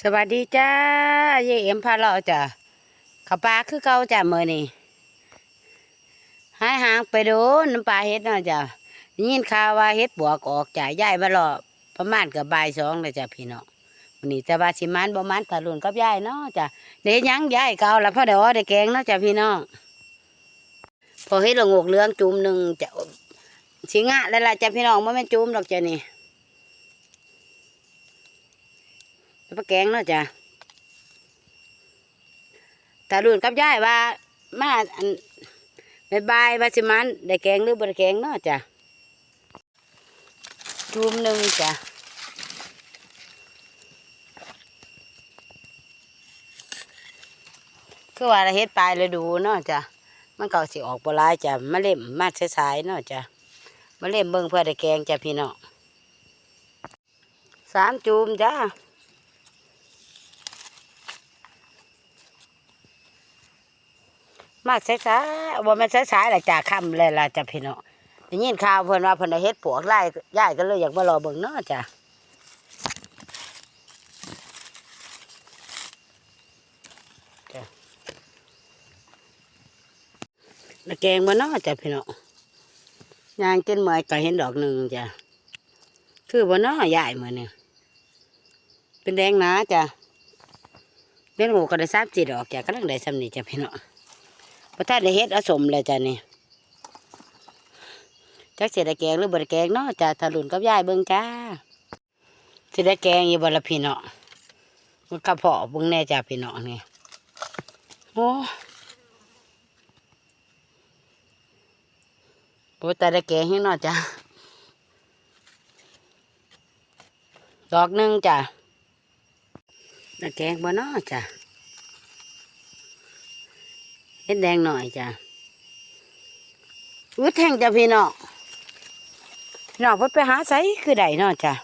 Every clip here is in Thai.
สวัสดีจ้าเย่เอ็มพาเราจ้ะข้าปลาคือเก่าจ้ะมื้อนี้หายหางไปโดนน้ำปลาเฮ็ดเนาะจ้ะยินข่าวว่าเฮ็ดบวกออกจ้ะย้ายมาหรอประมาณเกับบ่ายสองเลยจ้ะพี่น้องวันนี้จะว่าสิมันบ่มันตะลุนกับยายเนาะจ้ะเดี๋ยวยังย่ายเก่าแล้วพอเดี๋ยวได้แกงเนาะจ้ะพี่น้องพอเฮ็ดละงกเหลืองจุ่มหนึ่งจะสิงะแล้วล่ะจ้ะพี่น้องบ่แม่นจุ่มดอกจ้ะนี่ แล้ว ปลาแกงเนาะจ้ะตารุ่นกับยายว่ามาอันบายบายว่าสิมันได้แกงหรือบ่ได้แกงเนาะจ้ะจุ่มหนึ่งจ้ะคือว่าเราเฮ็ดปลายเลยดูเนาะจ้ะมันเก่าสิออกบ่หลายจ้ะมาเล่มมาสายๆเนาะจ้ะมาเล่มเบิ่งเพื่อได้แกงจ้ะพี่เน้องสามจุ่มจ้า มาใช้สายๆว่ามันใช้สายๆแหละจ่าค่ำเลยล่ะจ้ะพี่น้องได้ยินข่าวเพิ่นว่าเพิ่นได้เฮ็ดปวกไล่ย่ายก็เลยอยากมารอเบิ่งเนาะจ้ะจ้ะแกงบ่เนาะจ้ะพี่น้องยางกินเมื่อยก็เห็นดอกหนึ่งจ้ะคือบ่เนาะยายมื้อนี้เป็นแดงหนาจ้ะเล่นหมูก็ได้ทราบจีดอกจ้ะกำลังได้ซ้ำนี่จ้ะพี่น้อง พระท่านได้เฮ็ดอสมเลยจ้ะนี่จักเสียดแกงหรือบดแกงเนาะจ้ะทะลุนกับยายเบิ่งจ้าสิได้แกงอยู่บละพี่เนาะมันกระเพาะเบิ่งแน่จ้ะพี่เนาะนี่โอ้บ่แต่ได้แกงให้เนาะจ้ะดอกหนึ่งจ้ะได้แกงบ่เนาะจ้ะ เฮ็ดแดงหน่อยจ้ะอุ้ยแทงจ้ะพี่น้องพี่น้องเพิ่นไปหาไสคือใดนาะจ้ะ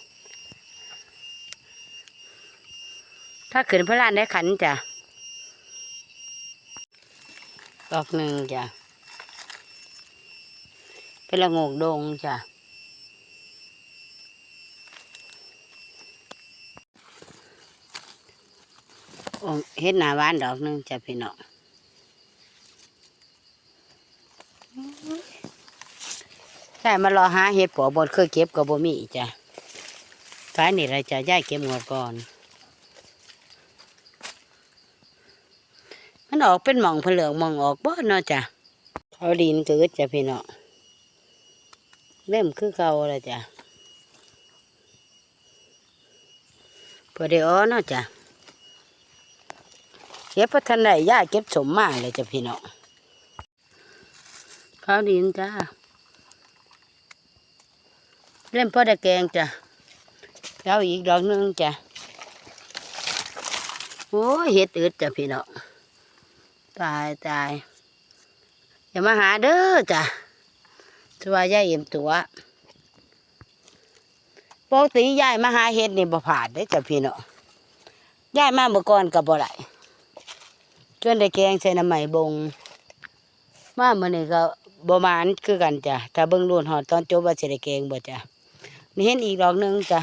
ถ้าขึ้นพระลานได้ขันจ้ะดอกหนึ่งจ้ะเป็นละงกดงจ้ะอ้เฮ็ดหนาบ้านดอกหนึ่งจ้ะพี่น้อง ใช่มารอหาเห็ดปวกบนเคยเก็บกับบ่มีจ้ะท้ายนี่เราจะย้ายเก็บงวดก่อน มันออกเป็นหม่องเพลืองหม่องออกบ่เนาะจ้ะเขาดินเกิดจ้ะพี่เนาะเริ่มคือเก่าแล้วจ้ะพอได้อ้อเนาะจ้ะเก็บพัฒนาย่ายเก็บสมมาเลยจ้ะพี่เนาะเขาดินจ้า เล่นพ่อได้แกงจ้ะแล้วอีกดอกนึงจ้ะโอ้เห็ดอึดจ้ะพี่น้องตายตายอย่ามาหาเด้อจ้ะตัวยายเอ็มตัวปกติยายมาหาเห็ดนี่บ่ผ่านได้จ้ะพี่น้องยายมาเมื่อก่อนกับบ่ไหลจนได้แกงใส่น้ำไหม่บง มาเมื่อนี้ก็บ่มานคือกันจ้ะถ้าเบิ่งรุ่นหอดตอนจบว่าสิได้แกงบ่จ้ะ นี่เห็นอีกดอกหนึ่งจ้ะ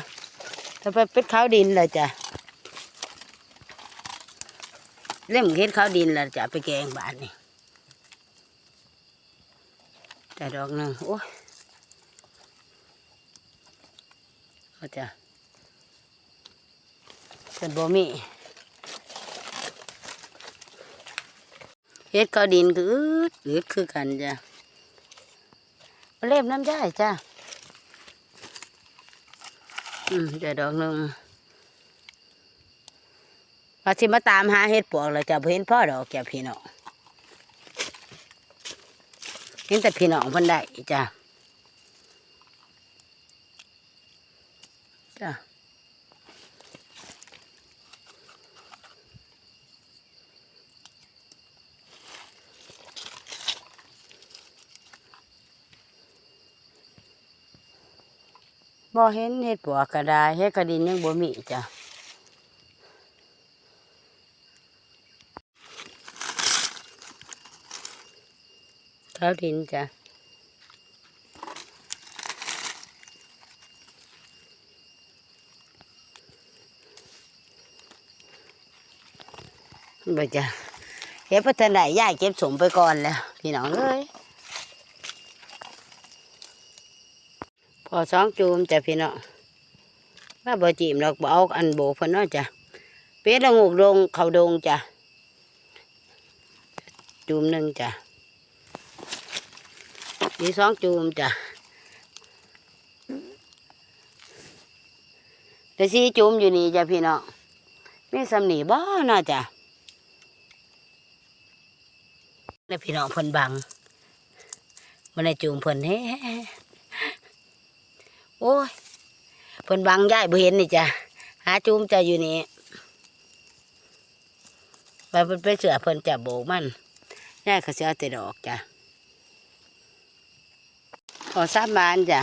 ถ้าไปเป็นขาวดินเลยจ้ะเล่มเห็นขาวดินแล้วจ้ะไปแกงบานนี่แต่ดอกหนึ่งโอ้ยเอาจ้ะเป็นบ่มีเฮ็ดขาวดินก็อืดอืดคือกันจ้ะเล่มน้ำย่ายจ้ะ อืมเดี๋ยวดอกหนึ่งว่าสิมาตามหาเห็ดปวกเราจะเห็นพ่อดอกแก่พี่น้องเห็นแต่พี่น้องเพิ่นได้จ้ะจ้ะ บ่เห็นเห็ดปวกก็ได้เห็ดกระดินยังบ่มีจ้ะข้าวดินจ้ะบ่จ้ะเก็บพัฒนาย่ายเก็บสมไปก่อนแล้ว พี่น้องเอ้ย พอสองจูมจ้ะพี่เน้องว่าบ่จีมดอกบ่เอาอันโบเพิ่นเนาะจ้ะเป็ดละงูกดงเขาดงจ้ะจูมหนึ่งจ้ะมีสองจูมจ้ะแต่สีจูมอยู่นี่จ้ะพี่เน้องมีสำนีบ่น่าจ้ะแล้วพี่น้องเพิ่นบังมันได้จูงเพิ่นเฮ้ โอ้ยเพิ่นบังย้ายบ่เห็นนี่จ้ะหาจูมจะอยู่นี่ไปเพิ่นไปเสือเพิ่นจะโบกมันย้ายเขาสิเอาแต่ดอกจ้ะขอสามบานจ้ะ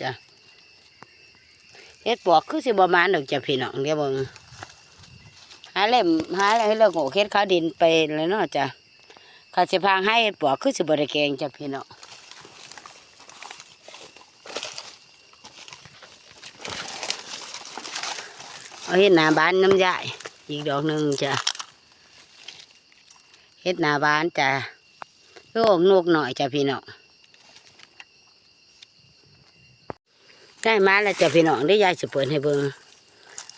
จ้ะเฮ็ดปวกคือสิบ่มานดอกจ้ะพี่น้องเดี๋ยวเบิ่งหาเล่มหาอะไรให้เลิกโง่เฮ็ดข้าวดินไปเลยเนาะจ้ะ ข้าสิพางให้ปวกคือสิบ่ได้แกงจ้ะพี่น้องเอาเฮ็ดหน้าบ้านน้ำยายอีกดอกหนึ่งจ้ะเฮ็ดหน้าบ้านจ้ะโลกนกหน่อยจ้ะพี่น้องได้มาแล้วจ้ะพี่น้องได้ยายสิเปิดให้เบิ่ง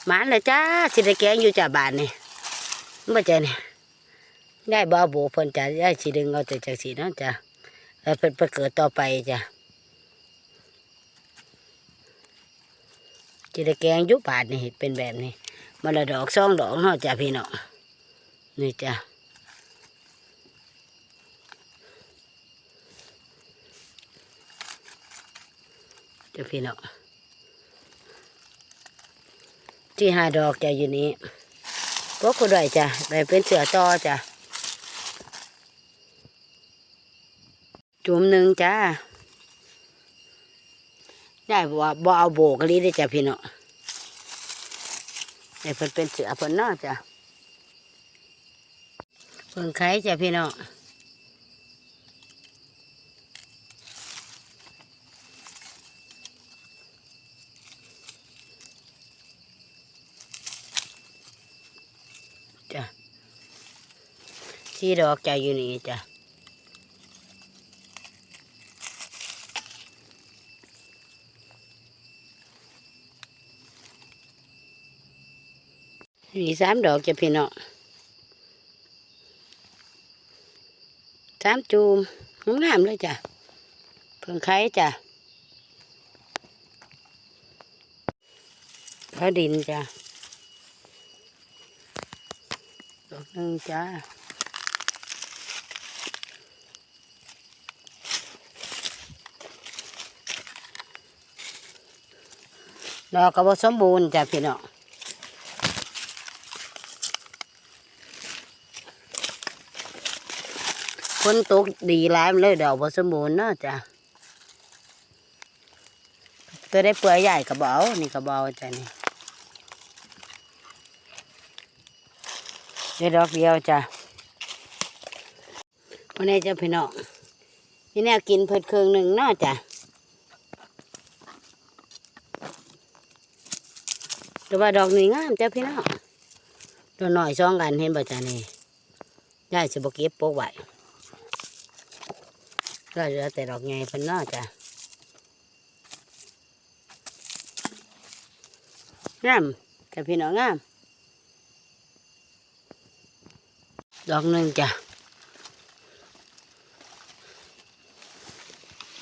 มาแล้วจ้าสิได้แกงอยู่จ้าบ้านนี่บ่จ้ะนี่ได้บ่เอาโบเพิ่นจ้ะยายสิดึงเอาแต่จังสีเนาะจ้ะแล้วเพิ่นไปเกิดต่อไปจ้ะสิได้แกงยู่บ้านนี่เป็นแบบนี้มันละดอกสองดอกเนาะจ้ะพี่น้องนี่จ้ะจ้ะพี่น้องที่หาดอกจ้ะอยู่นี้ก็กูได้จ้ะได้เป็นเสือต่อจ้ะ จุ่มหนึ่งจ้าได้บ่ว่าบ่เอาโบกะลีได้จ้ะพี่น้องได้เพิ่นเป็นเสือเพิ่นนาจ้ะเพิ่นไข่จ้ะพี่น้องจ้ะสีดอกใจอยู่นี่จ้ะ มีสามดอกจะพี่น้องสามจูมงามเลยจ้ะเพิ่งไข่จ้ะเขาดินจ้ะดอกหนึ่งจ้าดอกกระบอสมบูรณ์จ้ะพี่น้อง คนตกดีหลายมันเลยดอกบสมบูรณ์เนาะจ้ะตัวได้เปลือยใหญ่กระเบานี่กระเบาจ้ะนี่เดี๋ยวดอกเดียวจ้ะวันนี้จะพี่น้องนี่แนวกินเพิ่ดเครื่องหนึ่งเนาะจ้ะแต่ว่าดอกนี้งามจ้ะพี่น้องตัวหน่อยสองกันเห็นบ่จ้ะนี่ได้สิบเก็บโป๊กไว้ ก็เหลือแต่ดอกใหญ่เพิ่นนาจ้ะงามจ้ะพี่น้องงาม ดอกหนึ่งจ้ะ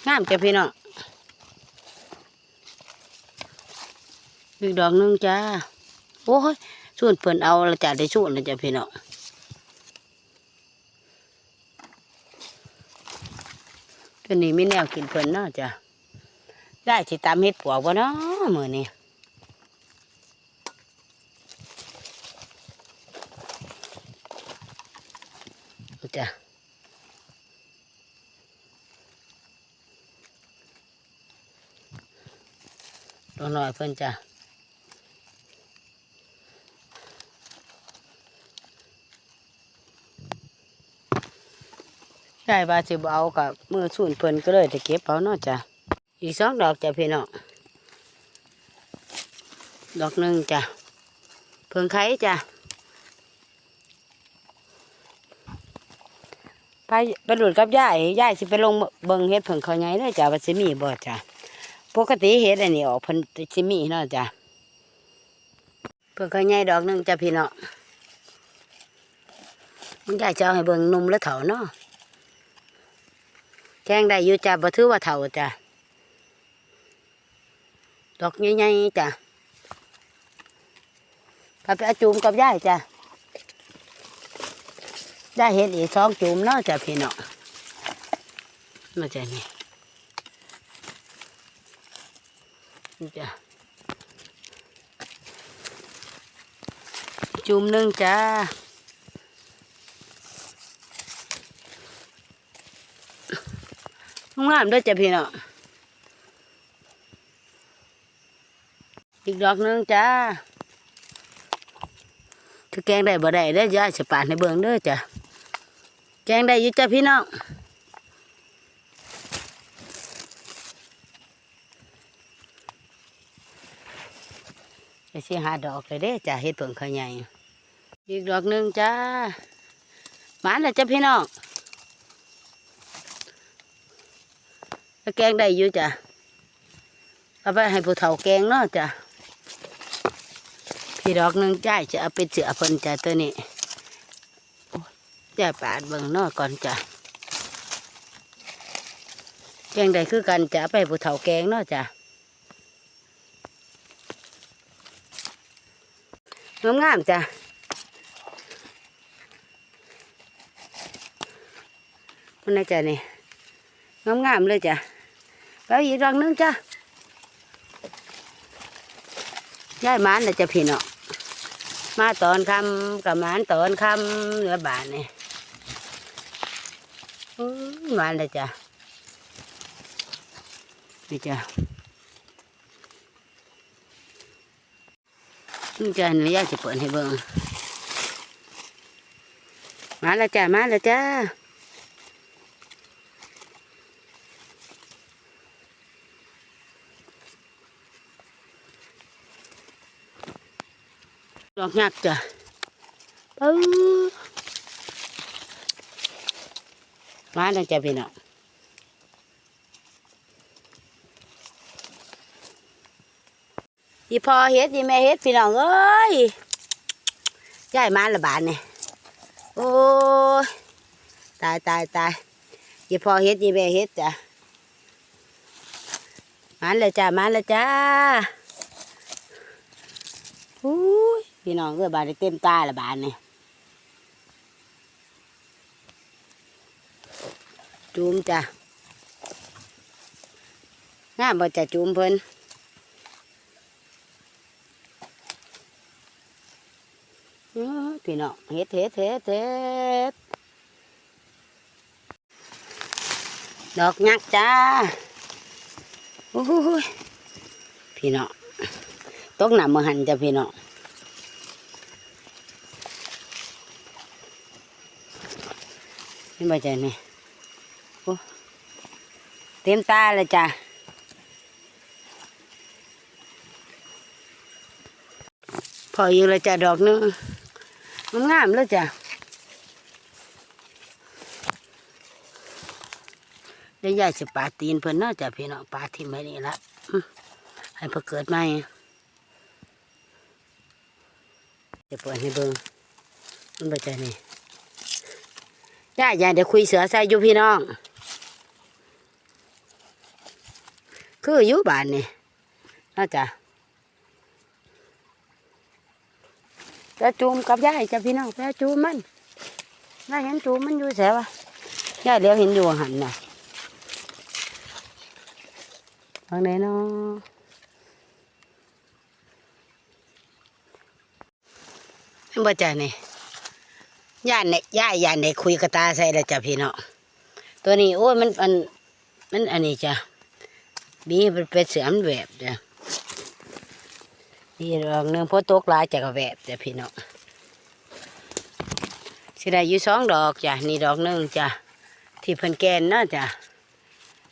งามจ้ะพี่น้องอีกดอกหนึ่งจ้าโอ้ยส่วนเพิ่นเอาละจ้ะได้ส่วนล้วจ้ะพี่น้อง ตัวนี้มีแนวกินเพิ่นเนาะจ้ะได้สิตามเฮ็ดปวกบ่เนาะมื้อนี้จ้ะตัวน้อยเพิ่นจ้ะ ช่ว่าสิบเอากับมือสูนเพิ่นก็เลยจะเก็บเอาเนาะจ้ะอีกสองดอกจ้ะพี่น้องดอกหนึ่งจ้ะเพิ่งไข่จ้ะไปไปหลุดกับยายยายสิไปลงเบิงเฮ็ดเพิ่งเขาใหญ่เด้อจ้ะว่าสิมีบ่จ้ะปกติเฮ็ดอันนี้ออกเพิ่นสิมีเนาะจ้ะเพิ่งเขาใหญ่ดอกหนึ่งจ้ะพี่น้องมันยายจะเอาให้เบิงนุ่มแล้วเฒ่าเนาะ แกงได้อยู่จ้ะบ่ถือว่าเฒ่าจ้ะดอกใหญ่ๆจ้ะพาไปเอาจุ่มกับยายจ้ะได้เห็ดอีกสองจุ่มเนาะจ้ะพี่น้องมาจ้ะนี่นี่จ้ะจุ่มหนึ่งจ้า งามด้วยจ้ะพี่เน้องอีกดอกหนึ่งจ้าถ้าแกงได้บ่ได้ได้อยาจะปาดในเบืองเด้อจ้ะแกงได้ยู่จ้ะพี่น้องไปสิหาดอกเลยเด้จ้ะเฮ็ดเปิงเขาใหญ่อีกดอกหนึ่งจ้าหวานเลยจ้ะพี่น้องถ้า แกงได้อยู่จ้ะเอาไปให้ผู้เฒ่าแกงเนาะจ้ะพี่ดอกหนึงจ่ายจะเอาไปเสือเพิ่นจ้ะตัวนี้จ่ายปาดเบิ่งเนอก่อนจ้ะแกงใดคือกันจะเอาไปผู้เฒ่าแกงเนาะจ้ะงามงามจ้ะมันน่าจะนี่งามงามเลยจ้ะ แล้วอีกดอกหนึงจ้ะย้ายมันนะจะพี่เนาะมาตอนคำกับมานตอนคำเหลือบานนี่อื้านเลยจ้ะนี่จ้ะนี่จ้ะหนูอยากจะเปิดให้เบิ่งมาแล้วจ้ะมาแล้วจ้า ดอกยักจ้ะปื้อมาแล้วจ้ะพี่น้องอีพอเฮ็ดอีแม่เฮ็ดพี่น้องเอ้ยยายมาละบาทเนี่ยโอ้ยตายตายตายอีพอเฮ็ดอีแม่เฮ็ดจ้ะมาเลยจ้ะมาเลยจ้าอุ้ย พี่น้องเอ้ยบานเต็มตาละบาทเนี่ยจูมจ้ะงามบ่จะจูมเพิ่นพี่น้องเฮ็ดเฮ็ดเฮ็ดเฮ็ดดอกยักษ์จ้าโอ้ยพี่น้องตกหนำมือหันจ้ะพี่น้อง นี่บ่ใจนี่โอ้เต็มตาเลยจ้ะพออยู่เลยจ้ะดอกหนึงมันงามเลยจ้ะได้ยายสิปาตีนเพิ่นเนาะจ้ะพี่น้องปาที่ไม่นี่ละให้เพิ่นเกิดใหม่จะเปิดให้เบิ่งมันบ่ใจนี่ ย่าอย่าเดี๋ยวคุยเสือใส่อยู่พี่น้อง คืออยู่บ้านนี่นาะจ้ะจะจูมกับยายจะพี่น้องจะจูมมันยาเห็นจูมมันอยู่แสวะยายเดี๋ยวเห็นอยู่หันน่ะทางไหนเนาะบ่จ้ะนี่ ย่านเนี่ยย่ายย่านเนี่ยคุยกับตาใส่แล้วจ้ะพี่น้องตัวนี้โอ้ยมันมันมันอันนี้จ้ะบีมันเป็นเสือมนแบบจ้ะนี่ดอกหนึ่งพอตกลายจากกระแวบจ้ะพี่น้องสิได้อยู่สองดอกจ้ะนี่ดอกหนึ่งจ้ะที่เพิ่นแกนเนาะจ้ะ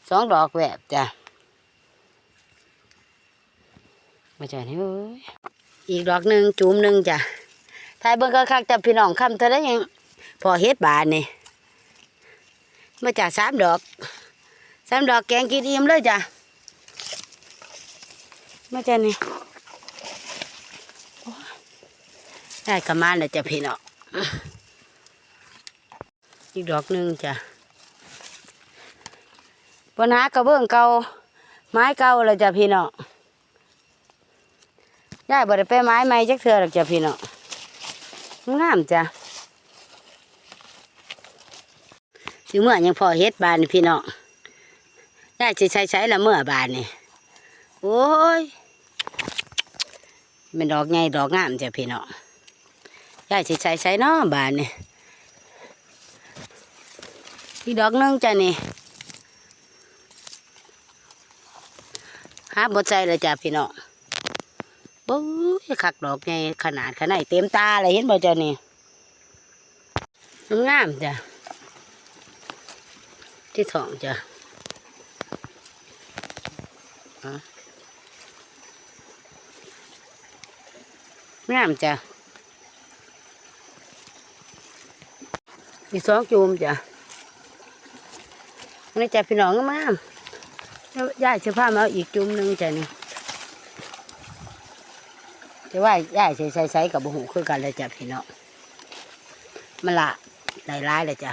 สองดอกแวบจ้ะมาจากนี่อีกดอกหนึ่งจุ่มหนึ่งจ้ะ ทายเบิ่งก็คักๆจ้ะพี่น้องคำเท่านั้นยังพอเฮ็ดบานนี่มาจากสามดอกสามดอกแกงกินอิ่มเลยจ้ะมาจากนี่ยได้กระมาแล้วจ้ะพี่น้องอีกดอกหนึ่งจ้ะปัญหากระเบื้องเก่าไม้เก่าแล้วจ้ะพี่น้องยายบ่ได้ไปไม้ไม้จักเทื่อหรอกจ้ะพี่น้อง งามจ้ะสิเมื่อยังพอเฮ็ดบานนี่พี่น้องยายสิใช้ใช้ละเมื่อบานนี่โอ้ยเป็นดอกใหญ่ดอกงามจ้ะพี่น้องยายสิใช้ใช้เนาะบานนี่อีกดอกนึงจ้ะนี่หาบ่ใส่เลยจ้ะพี่น้อง โอ้ยคักดอกใหญ่ขนาดขนาดเต็มตาเลยเห็นบ่เจ้านี่งามจ้ะที่สองจ้ะงามจ้ะมีสองจูมจ้ะนี่จ้ะพี่น้องงามๆแล้วย่าจะพามาอาอีกจูมหนึ่งจ้ะนี่ แต่ว่าย่ายใส่ใส่ใส่กับบุหูคือกันเลยจ้ะพี่น้องมันละหลายร้ายเลยจ้ะ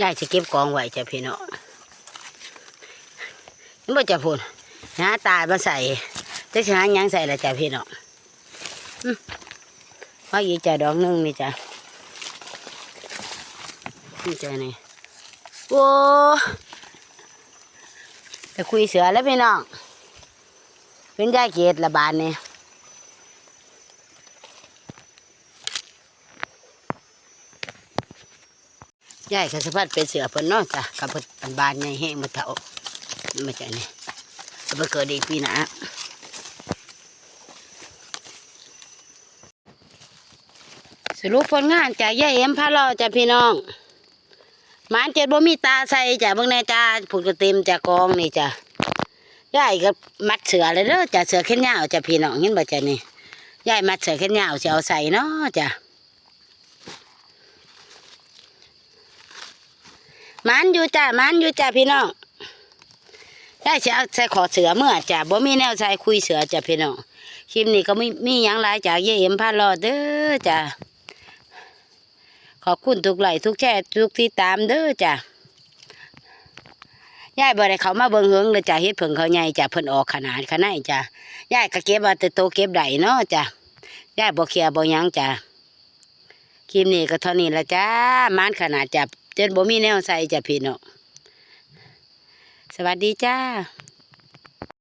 ย่ายจะเก็บกองไว้จ้ะพี่น้องนี่บ่จะพูดหาตายมาใส่จะหายังใส่ละจ้ะพี่น้องอืมว่าอีจ้ะดอกหนึงนี่จ้ะนี่จ้ะนี่โอ้จะคุยเสือแล้วพี่น้องเป็นยายเกตละบานนี่ยายก็สะพัดเป็นเสือเพิ่นเนาะจ้ะกับเพิ่นอันบานใหญ่แห้งมาเถามาจากนี่ก็ไปเกิดอีปีหน้าสรุปผลงานจากยายเอ็มพาเราจ้ะพี่น้องหมานเจ็ดบ่มีตาใส่จ้ะเบิ่งแน่จ้าผุดกระเต็มจากกองนี่จ้ะยายก็มัดเสือเลยเด้อจ้ะเสือแขนยาวจ้ะพี่น้องเห็นบ่จ้ะนี่ยายมัดเสือแขนยาวสิเอาใส่เนาะจ้ะ มันอยู่จ้ามันอยู่จ้าพี่น้องได้จะเอาใส่ขอเสือเมื่อจ้าบ่มีแนวใส่คุยเสือจ้าพี่น้องคลิปนี้ก็ไม่มียังหลายจากเย่เอ็มพาลอดเด้อจ้าขอบคุณทุกไหลทุกแชร์ทุกที่ตามเด้อจ้ายายบ่ได้เขามาเบิ่งเฮงเลยจ้าเฮ็ดเพิ่งเขาใหญ่จ้าเพิ่นออกขนาดขนาดจ้ายายก็เก็บว่าแต่โตเก็บได้เนาะจ้ายายบ่เคลียบ่ยังจ้าคลิปนี้ก็เท่านี้ละจ้ามันขนาดจ้า จนบ่มีแนวใส่จะพี่น้องสวัสดีจ้า